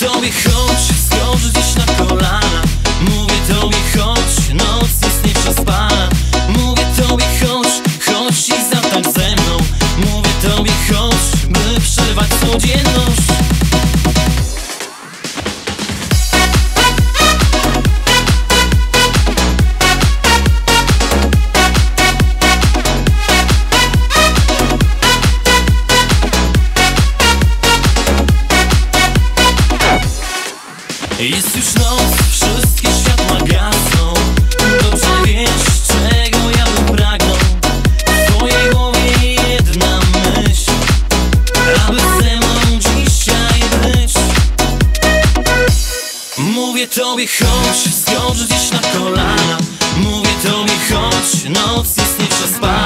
tobie chodź, skąd gdzieś na kolana. Mówię tobie chodź, noc jest nieprzespana. Mówię tobie chodź, chodź i zatańcz ze mną. Mówię tobie chodź, by przerwać codzienność Jest już noc, wszystkie światła gasną. Dobrze wiesz, czego ja bym pragnął. W twojej głowie jedna myśl. Aby ze mną dzisiaj być. Mówię tobie chodź, skocz dziś na kolana. Mówię tobie chodź, noc jest nieprzespana Mówię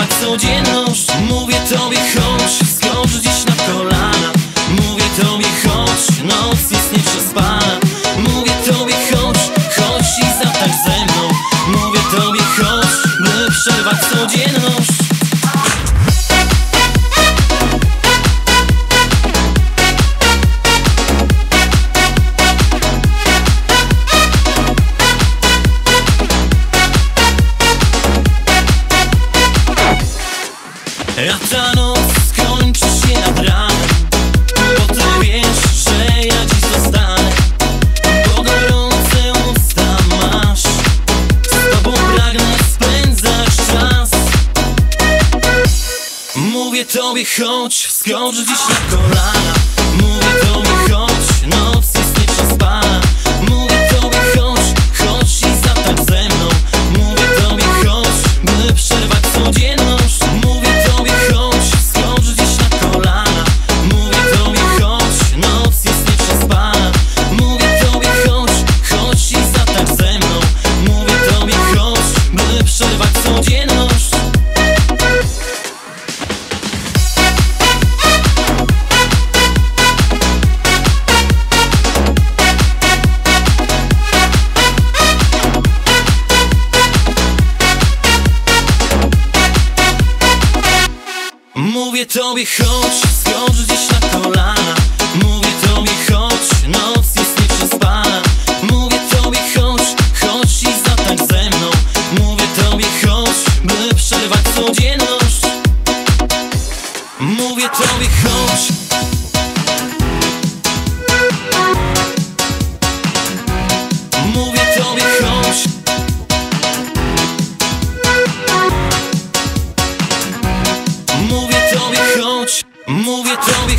przerwać codzienność Mówię tobie chodź, skocz dziś na kolana. Mówię tobie chodź, noc jest nieprzespana Mówię tobie chodź, chodź i zatańcz ze mną. Mówię tobie chodź, by przerwać codzienność A ta noc skończy się nad ranem. Bo ty wiesz, że ja dziś zostanę. Bo gorące usta masz. Z tobą pragnę spędzać czas. Mówię tobie chodź, skocz dziś na kolana Mówię tobie chodź, skocz dziś na kolana. Mówię tobie chodź, noc jest nieprzespana. Mówię tobie chodź, chodź i zatańcz ze mną. Mówię tobie chodź, by przerwać codzienność. Mówię tobie chodź Mówię tobie